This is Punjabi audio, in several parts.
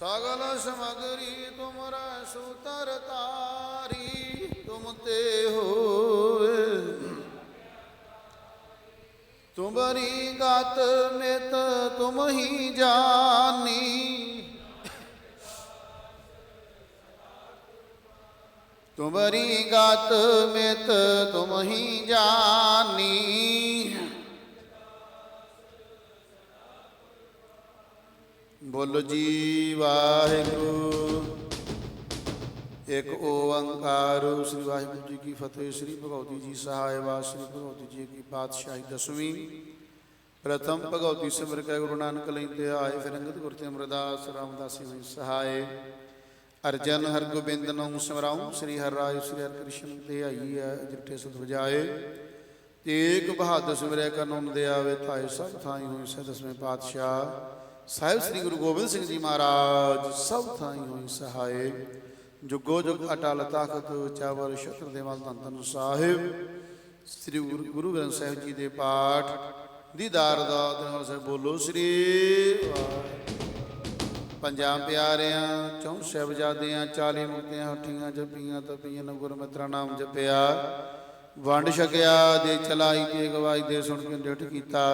ਸਗਲ ਸਮਗਰੀ ਤੁਮਰਾ ਸੂਤਰ ਤਾਰੀ ਤੁਮ ਤੇ ਹੋਏ ਤੁਮਰੀ ਗਤ ਮਿਤ ਤੁਮ ਹੀ ਜਾਨੀ। ਤੁਮਰੀ ਗਤ ਮਿਤ ਤੁਮ ਹੀ ਜਾਨੀ। ਬੋਲੋ ਜੀ ਵਾਹਿਗੁਰੂ। ਇੱਕ ਓੰਕਾਰ, ਸ੍ਰੀ ਵਾਹਿਗੁਰੂ ਜੀ ਕੀ ਫਤਿਹ, ਸ੍ਰੀ ਭਗਵਤੀ ਜੀ ਸਹਾਇ ਵਾ ਸ੍ਰੀ ਭਗਵਤੀ ਜੀ ਕੀ ਪਾਤਸ਼ਾਹੀ ਦਸਵੀਂ। ਪ੍ਰਥਮ ਭਗਵਤੀ ਸਿਮਰ ਕੈ ਗੁਰੂ ਨਾਨਕ ਲੈਂਦੇ ਆਏ, ਫਿਰ ਅੰਗਦ ਗੁਰ ਤੇ ਅਮਰਦਾਸ, ਰਾਮਦਾਸੀ ਹੋਈ ਸਹਾਇ। ਅਰਜਨ ਹਰ ਗੋਬਿੰਦ ਨੂੰ ਸਿਮਰਾਉ, ਸ੍ਰੀ ਹਰਿ ਰਾਇ, ਸ੍ਰੀ ਹਰਿ ਕ੍ਰਿਸ਼ਨ ਤੇ ਆਈ ਹੈ ਜਿਠੇ ਸੁਧ ਵਜਾਏ। ਤੇਗ ਬਹਾਦਰ ਸਿਮਰਿਆ ਕਰਨ ਦੇ ਆਵੇ ਤਾਏ ਸਭ ਥਾਈ ਹੋਈ ਸੇ ਪਾਤਸ਼ਾਹ। ਸਾਹਿਬ ਸ੍ਰੀ ਗੁਰੂ ਗੋਬਿੰਦ ਸਿੰਘ ਜੀ ਮਹਾਰਾਜ, ਸਭ ਥਾਈ ਹੋਈ ਸਹਾਇ ਜੁਗੋ ਜੁਗ ਅਟਲ ਤਖਤ ਚਾਵਰ ਸ਼ਤਰ ਦੇ ਧੰਨ ਧੰਨ ਸਾਹਿਬ। ਸ੍ਰੀ ਗੁਰੂ ਗ੍ਰੰਥ ਸਾਹਿਬ ਜੀ ਦੇ ਪਾਠ ਦੀਦਾਰ ਦਾ ਨਾਲ ਸਾਹਿਬ ਬੋਲੋ ਸ੍ਰੀ ਵਾਹਿਗੁਰੂ। ਪੰਜਾਂ ਪਿਆਰਿਆਂ, ਚੌਂ ਸਾਹਿਬਜ਼ਾਦਿਆਂ 40 ਮੁਕਤਿਆਂ, ਹੱਠੀਆਂ, ਜਪੀਆਂ, ਤਪੀਆਂ ਨ ਗੁਰਮਤਿ ਨਾਮ ਜਪਿਆ। ਵੰਡ ਛਕਿਆ, ਦੇ ਚਲਾਈ ਦੇ ਗਵਾਈ ਦੇ ਸੁਣ ਕੇ ਡਿਠ ਕੀਤਾ।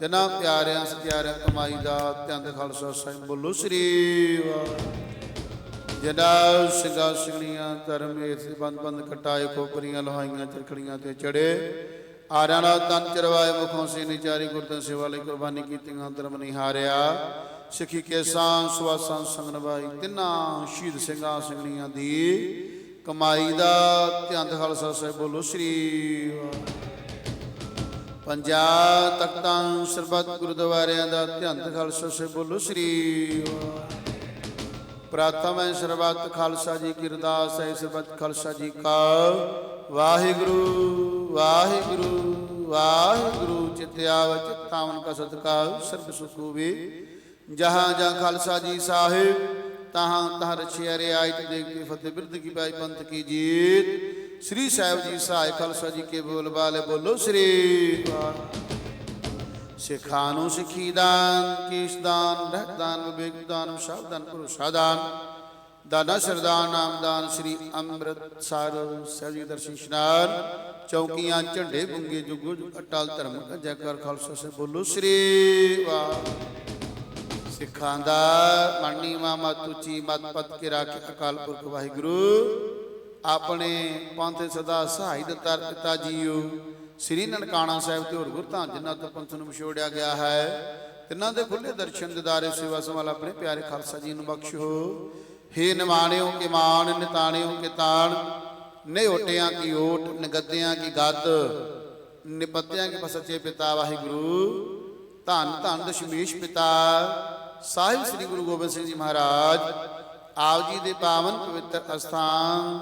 ਜਨਾ ਪਿਆਰਿਆਂ ਸਤਿਆਰਿਆਂ ਕਮਾਈ ਦਾ ਧੰਨ ਖਾਲਸਾ ਸਾਹਿਬ ਬੋਲੋ, ਸ੍ਰੀ ਵਾਹਿਗੁਰੂ। ਜਨਾ ਸਿੰਘਾਂ ਸਿੰਘਣੀਆਂ ਧਰਮ ਏਸ ਬੰਦ ਬੰਦ ਕਟਾਏ, ਖੋਪਰੀਆਂ ਲੋਹਾਈਆਂ, ਚਰਖੜੀਆਂ ਤੇ ਚੜੇ, ਆਰਿਆਂ ਨਾਲ ਤਨ ਚਰਵਾਏ, ਮੁਖੋਂ ਸੇ ਨਿਚਾਰੀ ਗੁਰਦਨ ਸੇਵਾ ਲਈ ਕੁਰਬਾਨੀ ਕੀਤੀਆਂ ਧਰਮ ਨਿਹਾਰਿਆ ਸਿੱਖੀ ਕੇਸਾਂ ਸੁਆਸਾਂ ਸੰਗਨਵਾਈ ਤਿੰਨਾਂ ਸ਼ਹੀਦ ਸਿੰਘਾਂ ਸਿੰਘਣੀਆਂ ਦੀ ਕਮਾਈ ਦਾ ਧੰਨ ਖਾਲਸਾ ਸਾਹਿਬ ਬੋਲੋ, ਸ੍ਰੀ ਵਾਹਿਗੁਰੂ। ਪੰਜਾ ਤਖਤਾਂ ਸਰਬੱਤ ਗੁਰਦੁਆਰਿਆਂ ਦਾ ਧੰਨ ਖਾਲਸਾ ਸੇ ਬੋਲੋ ਸ੍ਰੀ ਵਾਹਿਗੁਰੂ। ਹੈ ਸਰਬੱਤ ਖਾਲਸਾ ਜੀ ਕੀ ਅਰਦਾਸ ਹੈ, ਸਰਬੱਤ ਖਾਲਸਾ ਜੀ ਕਾ ਵਾਹਿਗੁਰੂ ਵਾਹਿਗੁਰੂ ਵਾਹਿਗੁਰੂ। ਚਿਤਿਆਵ ਚਿਤਾਵਨ ਕਾ ਸਤਕਾ ਸਰਬ ਸੁਖ ਹੋਵੇ ਜਹਾਂ ਜਾਂ ਖਾਲਸਾ ਜੀ ਸਾਹਿਬ, ਤਹਾਂ ਤਹ ਰਛਿਆ ਰਿਆਇਤ ਦੇਖ ਕੇ ਫਤਿਹ ਬਿਰਦ ਕੀ ਬਾਈ ਪੰਥ ਕੀ ਜੀਤ। ਸ੍ਰੀ ਸਾਹਿਬ ਜੀ ਸਹਾਇ ਖਾਲਸਾ ਜੀ ਕੇ ਬੋਲ ਬਾਲੇ ਬੋਲੋ ਸ੍ਰੀ ਸਿੱਖਾਂ ਨੂੰ ਸਿੱਖੀ ਦਾਨ, ਕੀਸ ਦਾਨ, ਰਹਿਤ ਦਾਨ, ਵਿਵੇਕ ਦਾਨ ਸ਼ਬਦਾਨ ਭਰੋਸਾ ਦਾਨ। ਦਾਨਾ ਸਰਦਾਨ ਨਾਮਦਾਨ ਸ੍ਰੀ ਅੰਮ੍ਰਿਤਸਰ ਸਾਹਿਬ ਜੀ ਦਰਸ਼ਨ ਇਸ਼ਨਾਨ ਚੌਕੀਆਂ, ਝੰਡੇ ਬੁੰਗੇ, ਜੁਗੋ ਜੁਗ ਅਟਲ ਧਰਮ ਕਾ ਜੈਕਾਰ ਖਾਲਸਾ ਸੇ ਬੋਲੋ ਸ੍ਰੀ ਵਾਹਿਗੁਰੂ ਸਿੱਖਾਂ ਦਾ ਮਰਨੀ ਮਤ ਉੱਚੀ ਮਤ ਪਤ ਕੇ ਰਾਖੇ ਅਕਾਲ ਪੁਰਖ ਵਾਹਿਗੁਰੂ। ਆਪਣੇ ਪੰਥ ਸਦਾ ਸਹਾਈ ਦਿੱਤਾ ਪਿਤਾ ਜੀਓ। ਸ੍ਰੀ ਨਨਕਾਣਾ ਸਾਹਿਬ ਤੇ ਹੋਰ ਗੁਰਧਾਂ ਜਿਨ੍ਹਾਂ ਤੋਂ ਪੰਥ ਨੂੰ ਵਿਛੋੜਿਆ ਗਿਆ ਹੈ, ਤਿੰਨਾਂ ਦੇ ਖੁੱਲੇ ਦਰਸ਼ਨ ਦਿਦਾਰੇ ਸੇਵਾ ਸੰਭਾਲ ਆਪਣੇ ਪਿਆਰੇ ਖਾਲਸਾ ਜੀ ਨੂੰ ਬਖਸ਼ੋ। ਹੇ ਨਿਮਾਣਿਓ ਕਿ ਮਾਣ, ਨਿਤਾਣਿਓ ਕੇ ਤਾਣ ਨਿਓਟਿਆਂ ਕੀ ਓਟ ਨਗੱਦਿਆਂ ਕੀ ਗੱਦ, ਨਿਪੱਤਿਆਂ ਕੇ ਸੱਚੇ ਪਿਤਾ ਵਾਹਿਗੁਰੂ। ਧੰਨ ਧੰਨ ਦਸ਼ਮੇਸ਼ ਪਿਤਾ, ਸਾਹਿਬ ਸ੍ਰੀ ਗੁਰੂ ਗੋਬਿੰਦ ਸਿੰਘ ਜੀ ਮਹਾਰਾਜ, ਆਪ ਜੀ ਦੇ ਪਾਵਨ ਪਵਿੱਤਰ ਅਸਥਾਨ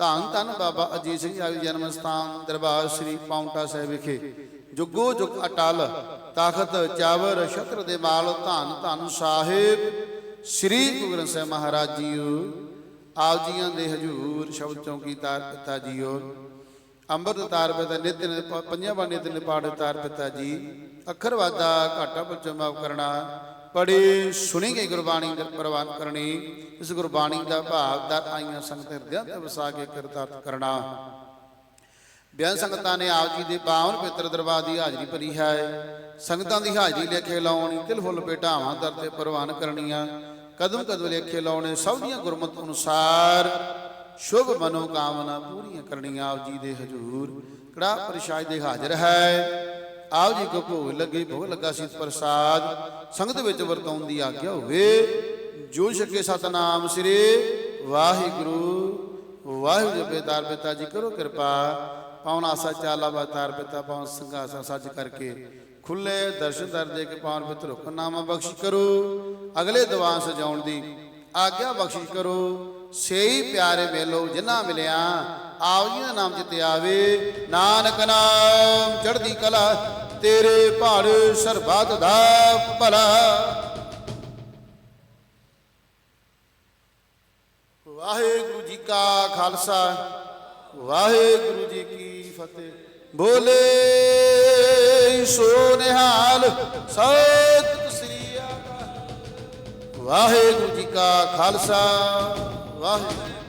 ਧੰਨ ਧੰਨ ਬਾਬਾ ਅਜੀਤ ਸਿੰਘ ਜੀ ਜਨਮ ਸਥਾਨ ਦਰਬਾਰ ਸ੍ਰੀ ਪਾਉਂਟਾ ਸਾਹਿਬ ਵਿਖੇ। ਜੁਗੋ ਜੁਗ ਅਟਲ ਤਖਤ ਚਾਵਰ ਛਤਰ ਦੇ ਮਾਲ ਧੰਨ ਧੰਨ ਸਾਹਿਬ ਸ੍ਰੀ ਗੁਰੂ ਗ੍ਰੰਥ ਸਾਹਿਬ ਮਹਾਰਾਜ ਜੀਓ। ਆਪ ਜੀਆਂ ਦੇ ਹਜੂਰ ਸ਼ਬਦ ਚੌਕੀਦਾਰ ਪਿਤਾ ਜੀਓ। ਅੰਮ੍ਰਿਤ ਤਾਰ ਪਿਤਾ ਨਿਤ ਨਿਤ ਪ- ਪੰਜਾਂ ਬਾਣੀ ਨਿਤ ਨਿਤ ਤਾਰ ਪਿਤਾ ਜੀ। ਅੱਖਰ ਵਾਦਾ ਘਾਟਾ ਬੱਚਾ ਮਾਫ ਕਰਨਾ। ਪੜੀ ਸੁਣੀ ਗਈ ਗੁਰਬਾਣੀ ਦਾ ਪ੍ਰਵਾਨ ਕਰਨੀ। ਇਸ ਗੁਰਬਾਣੀ ਦਾ ਭਾਵ ਦਰ ਆਈਆਂ ਸੰਗਤ ਹਿਰਦਿਆਂ ਤੇ ਵਸਾ ਕੇ ਕਿਰਤਾਰਥ ਕਰਨਾ। ਬਿਆਨ ਸੰਗਤਾਂ ਨੇ ਆਪ ਜੀ ਦੇ ਪਾਵਨ ਪਵਿੱਤਰ ਦਰਬਾਰ ਦੀ ਹਾਜ਼ਰੀ ਭਰੀ ਹੈ। ਸੰਗਤਾਂ ਦੀ ਹਾਜ਼ਰੀ ਲੇਖੇ ਲਾਉਣੀ, ਤਿਲ ਫੁੱਲ ਭੇਟਾਵਾਂ ਦਰ ਤੇ ਪ੍ਰਵਾਨ ਕਰਨੀਆਂ। ਕਦਮ ਕਦਮ ਲੇਖੇ ਲਾਉਣੇ, ਸਭ ਦੀਆਂ ਗੁਰਮਤ ਅਨੁਸਾਰ ਸ਼ੁਭ ਮਨੋਕਾਮਨਾ ਪੂਰੀਆਂ ਕਰਨੀਆਂ ਆਪ ਜੀ ਦੇ ਹਜੂਰ। ਕੜਾ ਪ੍ਰਸ਼ਾਦ ਦੇ ਹਾਜ਼ਰ ਹੈ। ਆਪ ਜੀ ਕੋ ਭੋਗ ਲੱਗੇ, ਭੋਗ ਲੱਗਾ ਸੀ ਪ੍ਰਸਾਦ, ਸੰਗਤ ਵਿੱਚ ਵਰਤਾਉਣ ਦੀ ਆਗਿਆ ਹੋਵੇ। ਜੋ ਛਕੇ ਸਤਨਾਮ ਸ੍ਰੀ ਵਾਹਿਗੁਰੂ ਵਾਹਿਗੁਰੂ ਜੀ ਪਿਤਾਰ ਪਿਤਾ ਜੀ ਕਰੋ ਕਿਰਪਾ। ਪਾਵਨ ਆਸਾ ਚਾਲਾ ਬਤਾਰ ਪਿਤਾ, ਪਾਉਣ ਸੰਘਾਸਾ ਸੱਜ ਕਰਕੇ ਖੁੱਲੇ ਦਰਸ਼ਨ ਦਰ ਦੇ ਕੇ ਪਾਵਨ ਪਿਤਰ ਹੁਕਮ ਨਾਮਾ ਬਖਸ਼ ਕਰੋ। ਅਗਲੇ ਦੀਵਾਨ ਸਜਾਉਣ ਦੀ ਆਗਿਆ ਬਖਸ਼ਿਸ਼ ਕਰੋ। ਸੇਈ ਪਿਆਰੇ ਮੇਲੋ ਜਿਨ੍ਹਾਂ ਮਿਲਿਆ ਆਪ ਜੀ ਦਾ ਨਾਮ ਆਵੇ, ਨਾਨਕ ਨਾਮ ਚੜਦੀ ਕਲਾ, ਤੇਰੇ ਭਾਰ ਸਰਬੱਤ ਦਾ ਭਲਾ। ਵਾਹਿਗੁਰੂ ਜੀ ਕਾ ਖਾਲਸਾ, ਵਾਹਿਗੁਰੂ ਜੀ ਕੀ ਫਤਿਹ। ਬੋਲੇ ਸੋ ਨਿਹਾਲ ਸਤ ਸ੍ਰੀ ਅਕਾਲ। ਵਾਹਿਗੁਰੂ ਜੀ ਕਾ ਖਾਲਸਾ, ਵਾਹਿਗੁਰੂ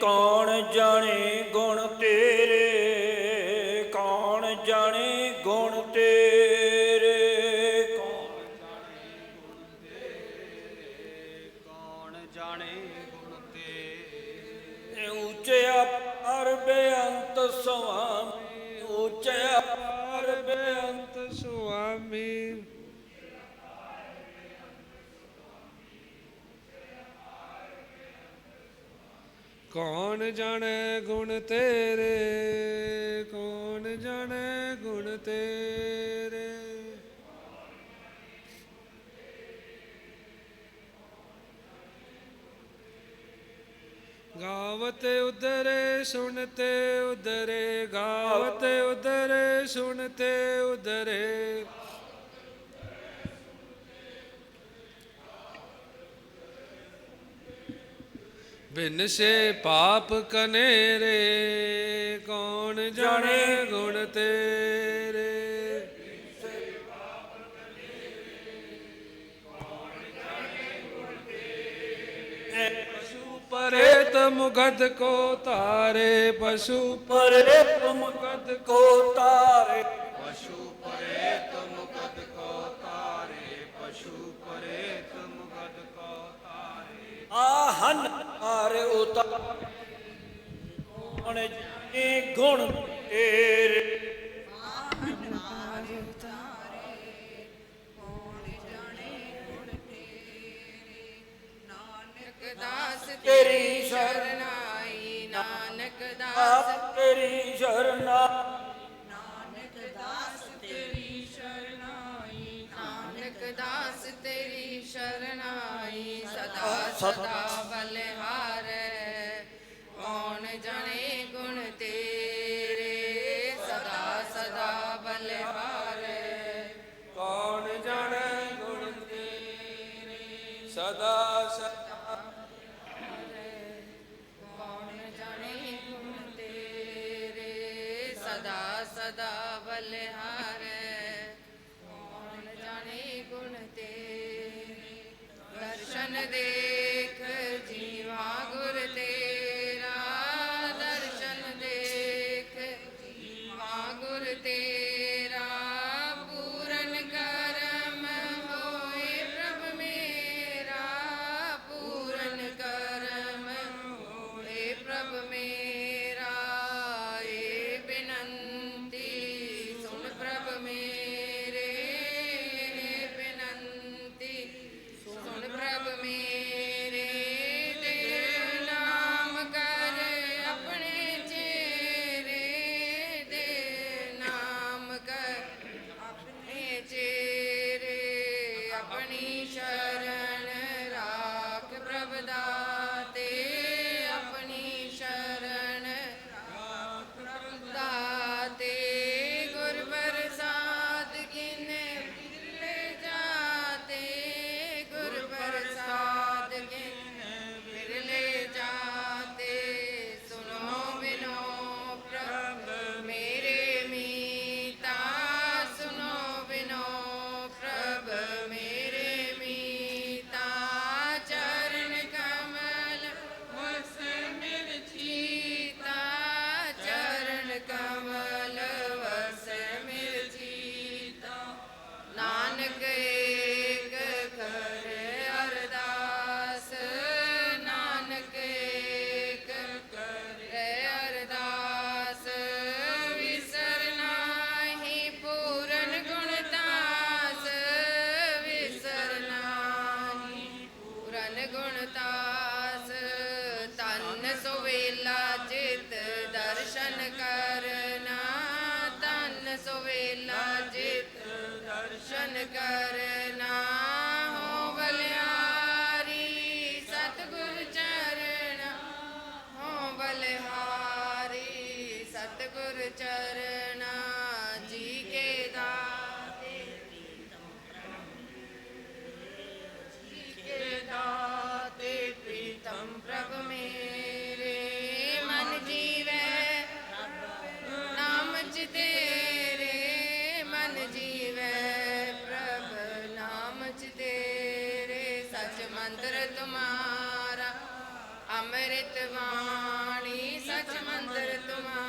ਕੌਣ ਜਾਣੇ ਗੁਣ ਕੌਣ ਜਾਣੇ ਗੁਣ ਤੇਰੇ? ਕੌਣ ਜਾਣੇ ਗੁਣ ਤੇਰੇ? ਗਾਵਤ ਉਦਰੇ ਸੁਣਤੇ ਉਦਰੇ ਗਾਵਤ ਉਦਰੇ ਸੁਣਤੇ ਉਦਰੇ ਬਿਨ ਸੇ ਪਾਪ ਕਨੇ ਰੇ ਕੌਣ ਜਾਣੇ ਗੁਣ ਤੇਰੇ? ਪਰੇਤ ਮੁਗਦ ਕੋ ਤਾਰੇ ਪਸ਼ੂ ਪਰੇਤ ਮੁਗਦ ਕੋ ਤਾਰੇ ਪਸ਼ੂ ਪਰੇਤ ਮੁਗਦ ਕੋ ਤਾਰੇ ਪਸ਼ੂ ਪਰੇਤ ਮੁਗਦ ਕੋ ਤਾਰੇ ਆਹਨ ਹਰ ਉਤਾਰੇ। ਕੌਣ ਜਾਣੇ ਗੁਣ ਤੇਰੇ ਸਦਾ ਸਦਾ ਕੌਣ ਜਾਣੇ ਹੁਕਮ ਤੇਰੇ ਸਦਾ ਸਦਾ ਬਲਿਹਾਰ। कर ਮੰਦਰ ਤੁਮਾਰਾ ਅੰਮ੍ਰਿਤ ਬਾਣੀ ਸਚ ਮੰਦਰ ਤੁਮਾਰਾ।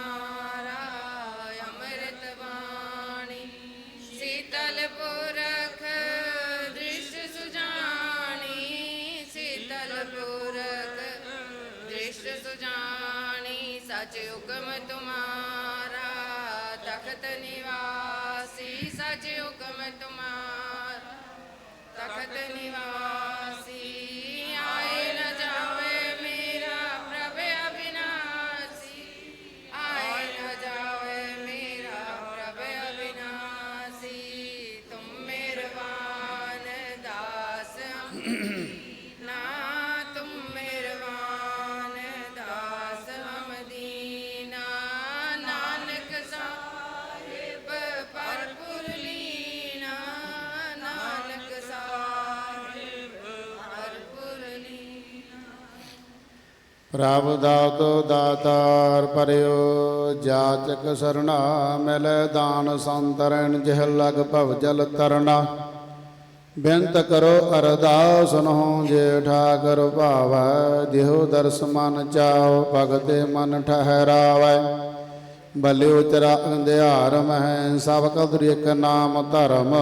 ਪ੍ਰਭ ਦਾਤੋ ਦਾਤਾਰ ਪਰਿਓ ਜਾਚਕ ਸਰਣਾ ਮਿਲ ਦਾਨ ਸੰਤਰਣ ਜਿਹ ਲਗ ਭਵ ਜਲ ਤਰਨਾ ਬੇਨਤ ਕਰੋ ਅਰਦਾਸ ਨਹੁ ਜੇ ਠਾਕਰ ਭਾਵੈ, ਦਿਹੁ ਦਰਸ ਮਨ ਚਾਓ, ਭਗਤੇ ਮਨ ਠਹਿਰਾਵੈ। ਬਲਿਓ ਚਰਾ ਅੰਧਿਆਰ ਮਹਿ, ਸਭ ਕਦਰ ਇਕ ਨਾਮ ਧਰਮ।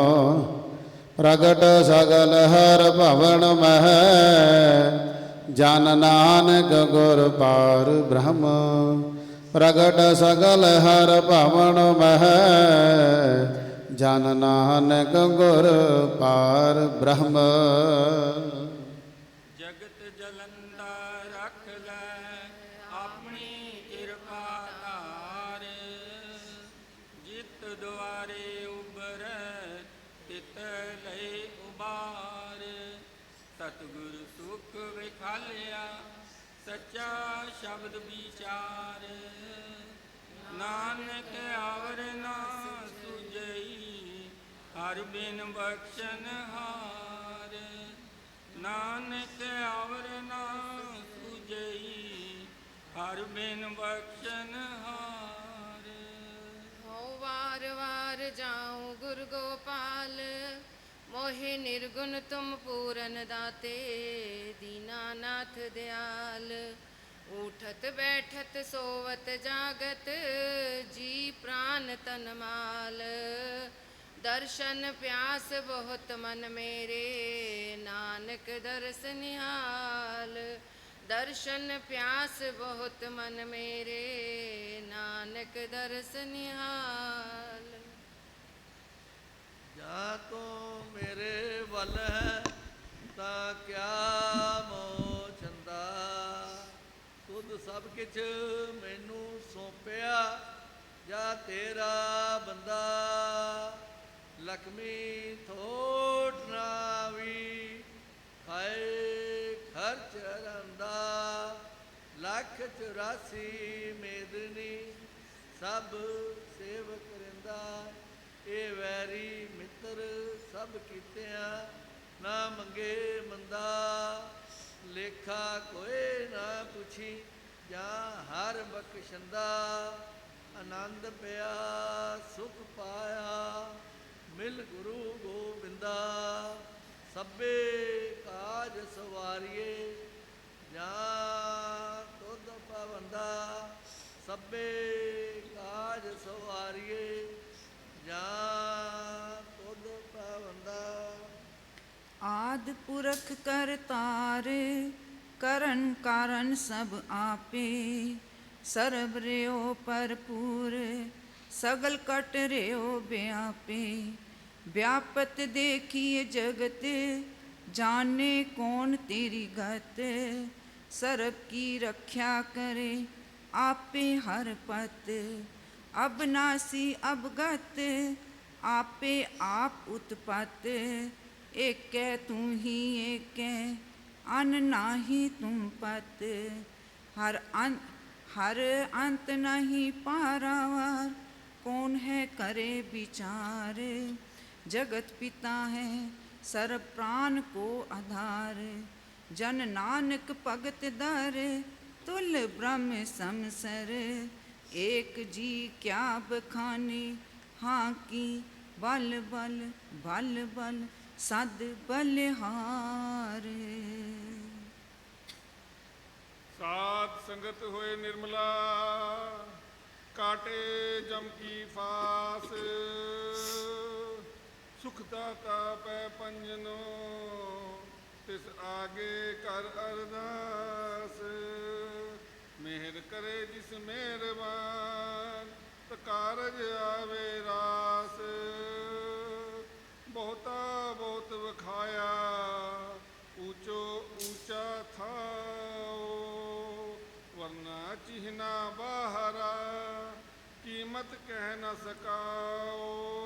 ਪ੍ਰਗਟ ਸਗਲ ਹਰ ਭਵਨ ਮਹਿ, ਜਨ ਨਾਨਕ ਗੁਰ ਪਾਰ ਬ੍ਰਹਮ। ਪ੍ਰਗਟ ਸਗਲ ਹਰ ਭਵਨ ਮਹਿ ਜਨ ਨਾਨਕ ਗੁਰ ਪਾਰ ਬ੍ਰਹਮ। ਜਗਤ ਜਲੰਦਾ ਰੱਖ ਲੈ ਆਪਣੀ ਕਿਰਪਾ ਧਾਰ। ਜਿਤ ਦੁਆਰੇ ਉਬਰ ਤਿਤ ਲਈ ਉਬਾਰ ਸਤਿਗੁਰ ਸੁਖ ਵਿਖਾਲਿਆ, ਸੱਚਾ ਸ਼ਬਦ ਵਿਚਾਰ। ਨਾਨਕ ਆਵਰ ਨਾ ਹਰ ਬਿਨ ਬਖਸ਼ਨ ਹਾਰ, ਨਾਨਕ ਆਵਰ ਨਾ ਸੁਜਈ ਹਰ ਬਿਨ ਬਖਸ਼ਨ ਹਾਰ। ਹੋ ਵਾਰ ਵਾਰ ਜਾਉ ਗੁਰ ਗੋਪਾਲ, ਮੋਹਿ ਨਿਰਗੁਣ ਤੁਮ ਪੂਰਨ ਦਾਤੇ ਦੀਨਾਨਾਥ ਦਿਆਲ। ਉਠਤ ਬੈਠਤ ਸੋਵਤ ਜਾਗਤ, ਜੀ ਪ੍ਰਾਨ ਤਨ ਮਾਲ ਦਰਸ਼ਨ ਪਿਆਸ ਬਹੁਤ ਮਨ ਮੇਰੇ, ਨਾਨਕ ਦਰਸ ਨਿਹਾਲ। ਦਰਸ਼ਨ ਪਿਆਸ ਬਹੁਤ ਮਨ ਮੇਰੇ, ਨਾਨਕ ਦਰਸ ਨਿਹਾਲ। ਜਾਂ ਤੂੰ ਮੇਰੇ ਵੱਲ ਹੈ, ਤਾਂ ਕਿਆ ਮੋ ਚੰਦਾ ਤੁਧ ਸਭ ਕਿਛ ਮੈਨੂੰ ਸੌਂਪਿਆ, ਜਾਂ ਤੇਰਾ ਬੰਦਾ ਲਖਮੀ ਥੋੜ ਨਾ ਵੀ ਖਾਏ ਖਰਚ ਰੰਦਾ, ਲੱਖ 84 ਮੇਦਨੀ, ਸਭ ਸੇਵ ਰਿੰਦਾ, ਇਹ ਵੈਰੀ ਮਿੱਤਰ ਸਭ ਕੀਤਿਆਂ, ਨਾ ਮੰਗੇ ਮੰਦਾ, ਲੇਖਾ ਕੋਏ ਨਾ ਪੁੱਛੀ, ਜਾਂ ਹਰ ਬਖਸ਼ੰਦਾ, ਆਨੰਦ ਪਿਆ, ਸੁਖ ਪਾਇਆ। ਮਿਲ ਗੁਰੂ ਗੋਬਿੰਦਾ, ਸਭੇ ਕਾਜ ਸਵਾਰੀਏ। ਜਾਂ ਤੁਧ ਪਵੰਦਾ ਸਭੇ ਕਾਜ ਸਵਾਰੀਏ। ਜਾਂ ਤੁਧ ਪਵੰਦਾ ਆਦ ਪੁਰਖ ਕਰਤਾਰ ਕਰਨ ਕਾਰਨ ਸਭ ਆਪੇ। ਸਰਬ ਰਿਓ ਭਰਪੂਰ, ਸਗਲ ਕਟ ਰਿਓ ਬਿਆਪੇ ਵਿਆਪਤ ਦੇਖੀਏ ਜਗਤ ਜਾਣੇ ਕੌਣ ਤੇਰੀ ਗਤ ਸਰਬ ਕੀ ਰੱਖਿਆ ਕਰੇ ਆਪੇ ਹਰ ਪਤ ਅਬਨਾਸੀ ਅਬਗਤ ਆਪੇ ਆਪ ਉਤਪਤ ਏਕੈ ਤੂੰ ਹੀ ਏਕੈ ਅਨ ਨਾਹੀ ਤੁਮ ਪਤ ਹਰ ਅੰਤ ਹਰ ਅੰਤ ਨਹੀਂ ਪਾਰਾਵਾਰ ਕੌਣ ਹੈ ਕਰੇ ਵਿਚਾਰ जगत पिता है सर्व प्राण को आधार जन नानक भगत दर तुल ब्रह्म समसर एक जी क्या बखाने हाँ की बल बल बल बल सद बलिहार ਸਾਧ ਸੰਗਤ ਹੋਏ ਨਿਰਮਲਾ ਕਾਟੇ ਜਮ ਕੀ ਫਾਸ ਸੁਖ ਦਾਤਾ ਪੈ ਪੰਜਨੋ, ਤਿਸ ਆਗੇ ਕਰ ਅਰਦਾਸ। ਮਿਹਰ ਕਰੇ ਜਿਸ ਮਿਹਰਬਾਨ, ਤਾਂ ਕਾਰਜ ਆਵੇ ਰਾਸ। ਬਹੁਤਾ ਬਹੁਤ ਵਖਾਇਆ, ਊਚੋ ਊਚਾ ਥਾਓ ਵਰਨਾ ਚਿਹਨਾ ਬਾਹਰਾ, ਕੀਮਤ ਕਹਿ ਨਾ ਸਕਾਓ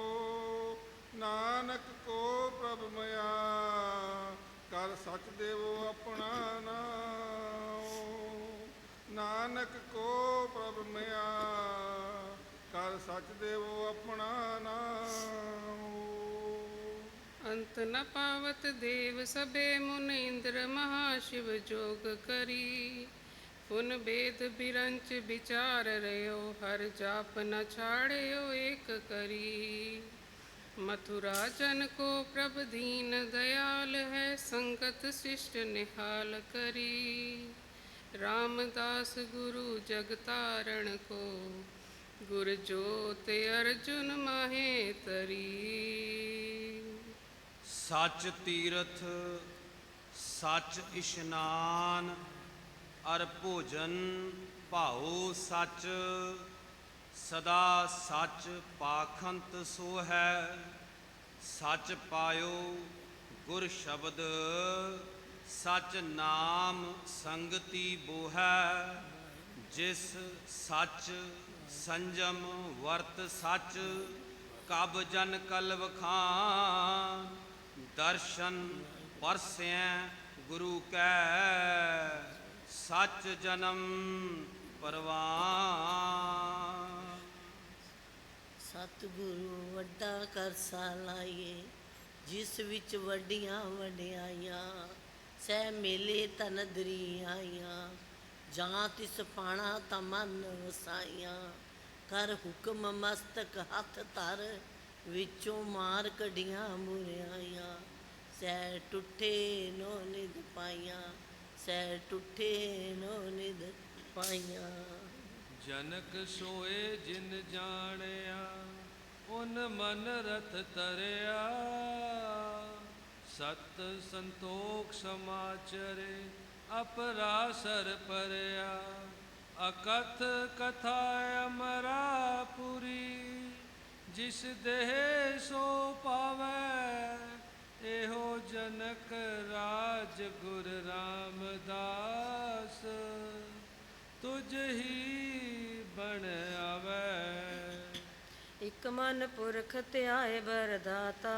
ਨਾਨਕ ਕੋ ਪ੍ਰਭ ਮਿਆ ਕਰ ਸਚ ਦੇਵੋ ਆਪਣਾ ਨਾਮ ਨਾਨਕ ਕੋ ਪ੍ਰਭ ਮਿਆ ਕਰ ਸਚ ਦੇਵੋ ਆਪਣਾ ਨਾਮ ਅੰਤ ਨ ਪਾਵਤ ਦੇਵ ਸਭੇ ਮੁਨ ਇੰਦਰ ਮਹਾ ਸ਼ਿਵ ਜੋਗ ਕਰੀ। ਪੁਨ ਬੇਦ ਬਿਰੰਚ ਵਿਚਾਰ ਰਿਓ ਹਰ ਜਾਪ ਨ ਛਾੜਿਓ ਏਕ ਕਰੀ। मथुरा जन को प्रभ दीन दयाल है संगत शिष्ट निहाल करी रामदास गुरु जगतारण को गुर जोत अर्जुन माहे तरी ਸੱਚ ਤੀਰਥ ਸੱਚ ਇਸ਼ਨਾਨ ਅਰ ਭੋਜਨ ਭਾਉ ਸੱਚ ਸਦਾ ਸੱਚ ਪਾਖੰਤ ਸੋ ਹੈ, ਸੱਚ ਪਾਇਓ ਗੁਰ ਸ਼ਬਦ, ਸੱਚ ਨਾਮ ਸੰਗਤੀ ਬੋਹੈ ਜਿਸ ਸੱਚ ਸੰਜਮ ਵਰਤ ਸੱਚ, ਕਬ ਜਨ ਕਲਵ ਖਾਨ ਦਰਸ਼ਨ ਪਰਸੈ ਗੁਰੂ ਕੈ, ਸੱਚ ਜਨਮ ਪਰਵਾਨ ਸਤਿਗੁਰੂ, ਵੱਡਾ ਕਰਸਾ ਲਾਈਏ, ਜਿਸ ਵਿੱਚ ਵੱਡੀਆਂ ਵਡਿਆਈਆਂ, ਸਹਿ ਮੇਲੇ ਤਨ ਦਰੀਆਈਆਂ ਜਾਂ ਤਿਸ ਪਾਣਾ ਤਮਨ ਵਸਾਈਆਂ। ਕਰ ਹੁਕਮ ਮਸਤਕ ਹੱਥ ਧਰ, ਵਿੱਚੋਂ ਮਾਰ ਕਢੀਆਂ ਮੁਰਿਆਈਆਂ। ਸਹਿ ਟੁੱਟੇ ਨੋ ਨਿਦ ਪਾਈਆਂ, ਸਹਿ ਟੁੱਟੇ ਨੋ ਨਿਦ ਪਾਈਆਂ। ਜਨਕ ਸੋਏ ਜਿਨ ਜਾਣਿਆ ਉਨ ਮਨ ਰਥ ਤਰਿਆ ਸਤ ਸੰਤੋਖ ਸਮਾਚਰੇ ਅਪਰਾਸਰ ਪਰਿਆ ਅਕਥ ਕਥਾ ਅਮਰਾ ਪੁਰੀ, ਜਿਸ ਦੇਹ ਸੋ ਪਾਵੈ, ਇਹੋ ਜਨਕ ਰਾਜ ਗੁਰ ਰਾਮਦਾਸ। ਤੁਝ ਹੀ ਬਣ ਆਵੈ। ਇਕ ਮਨ ਪੁਰਖ ਧਿਆਏ ਬਰਦਾਤਾ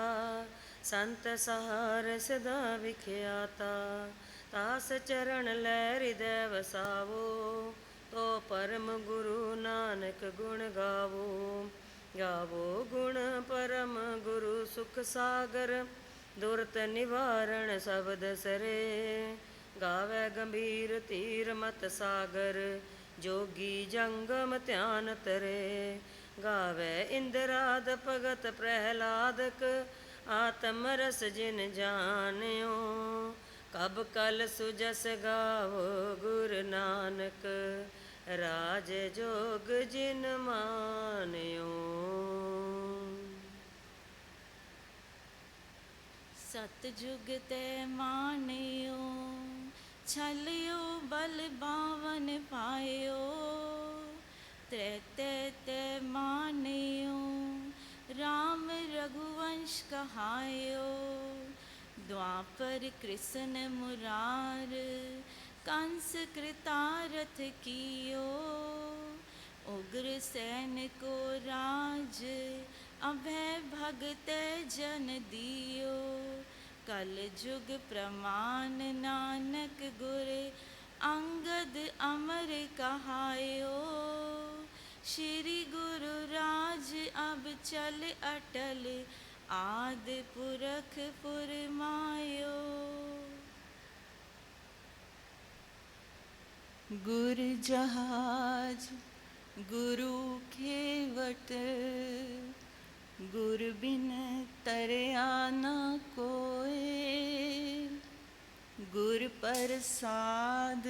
ਸੰਤ ਸਹਾਰ ਸਦਾ ਵਿਖਿਆਤਾ। ਤਾਸ ਚਰਨ ਲੈ ਹਿਰਦੈ ਵਸਾਵੋ, ਤੋ ਪਰਮ ਗੁਰੂ ਨਾਨਕ ਗੁਣ ਗਾਵੋ। ਗਾਵੋ ਗੁਣ ਪਰਮ ਗੁਰੂ ਸੁਖ ਸਾਗਰ, ਦੁਰਤ ਨਿਵਾਰਣ ਸ਼ਬਦ ਸਰੇ। ਗਾਵੇ ਗੰਭੀਰ ਤੀਰ ਮਤ ਸਾਗਰ, ਜੋਗੀ ਜੰਗਮ ਧਿਆਨ ਤਰੇ। ਗਾਵੇ ਇੰਦਰਾਦ, ਭਗਤ ਪ੍ਰਹਿਲਾਦਕ, ਆਤਮ ਰਸ ਜਿਨ ਜਾਣਿਓ। ਕਬ ਕਲ ਸੁਜਸ ਗਾਵੋ ਗੁਰ ਨਾਨਕ, ਰਾਜ ਜੋਗ ਜਿਨ ਮਾਨਿਓ। ਸਤਜੁਗ ਤੇ ਮਾਨਿਓ, ਛਲਿਓ ਬਲ ਬਾਵਨ ਪਾਇਓ। तृत्य ते मानयो राम रघुवंश कहायो द्वापर कृष्ण मुरार कंस कृतारथ कियो उग्र सैन को राज अभय भगत जन दियो कल जुग प्रमाण नानक गुर अंगद अमर कहायो ਸ਼੍ਰੀ ਗੁਰੂ ਰਾਜ ਅਬ ਚਲ ਅਟਲ, ਆਦ ਪੁਰਖ ਫੁਰਮਾਇਓ। ਗੁਰ ਜਹਾਜ, ਗੁਰੂ ਖੇਵਟ, ਗੁਰ ਬਿਨ ਤਰਿਆ ਨਾ ਕੋਏ। ਗੁਰ ਪ੍ਰਸਾਦ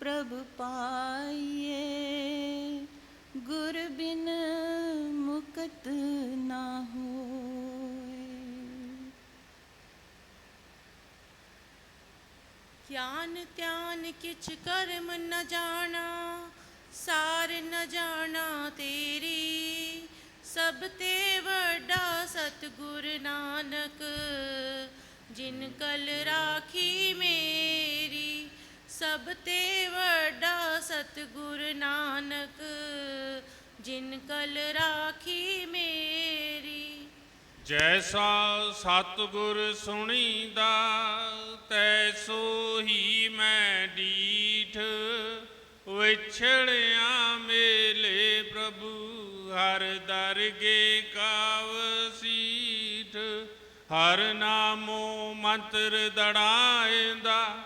ਪ੍ਰਭ ਪਾਈਏ ਗੁਰ ਬਿਨ ਮੁਕਤ ਨਾ ਹੋਏ। ਗਿਆਨ ਧਿਆਨ ਕਿਛ ਕਰਮ ਨ ਜਾਣਾ, ਸਾਰ ਨ ਜਾਣਾ ਤੇਰੀ। ਸਭ ਤੇ ਵੱਡਾ ਸਤਗੁਰ ਨਾਨਕ, ਜਿਨ ਕਲ ਰਾਖੀ ਮੇਰੀ। ਸਭ ਤੇ ਵੱਡਾ ਸਤਿਗੁਰ ਨਾਨਕ, ਜਿਨ ਕਲ ਰਾਖੀ ਮੇਰੀ। ਜੈਸਾ ਸਤਿਗੁਰ ਸੁਣੀਦਾ, ਤੈਸੋ ਹੀ ਮੈਂ ਡੀਠ। ਵਿਛੜਿਆ ਮੇਲੇ ਪ੍ਰਭੂ, ਹਰ ਦਰਗੇ ਕਾਵਸੀਠ ਹਰ ਨਾਮੋ ਮੰਤਰ ਦੜਾਇਂਦਾ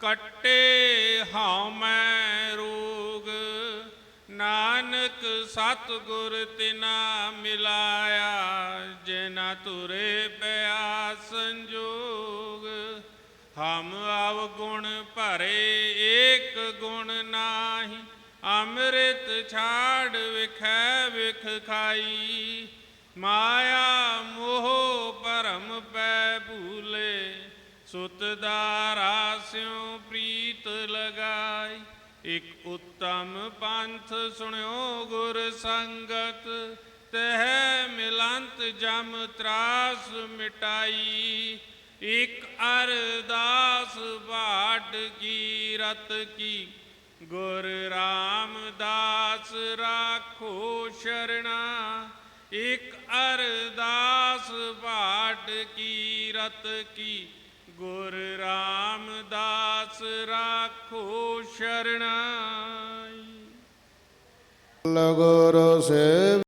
ਕੱਟੇ ਹਉ ਮੈਂ ਰੋਗ। ਨਾਨਕ ਸਤਿਗੁਰ ਤਿਨਾ ਮਿਲਾਇਆ, ਜਿਨਾ ਤੁਰੇ ਪਿਆ ਸੰਜੋਗ। ਹਮ ਆਵ ਗੁਣ ਭਰੇ ਏਕ ਗੁਣ ਨਾਹੀ, ਅੰਮ੍ਰਿਤ ਛਾੜ ਵਿਖੈ ਵਿਖ ਖਾਈ। ਮਾਇਆ ਸੁਤ ਦਾਰਾ ਸਿਉ ਪ੍ਰੀਤ ਲਗਾਈ ਇਕ ਉਤਮ ਪੰਥ ਸੁਣਿਓ ਗੁਰ ਸੰਗਤ ਤਹਿ ਮਿਲੰਤ ਜਮ ਤਰਾਸ ਮਿਟਾਈ ਇਕ ਅਰਦਾਸ ਬਾਟ ਕੀ ਰਤ ਕੀ ਗੁਰ ਰਾਮਦਾਸ ਰਾਖੋ ਸ਼ਰਣਾ ਇਕ ਅਰਦਾਸ ਬਾਟ ਕੀ ਰਤ ਕੀ ਗੁਰ ਰਾਮਦਾਸ ਰਾਖੋ ਸ਼ਰਣਾਈ। ਗੁਰੂ ਸੇਵ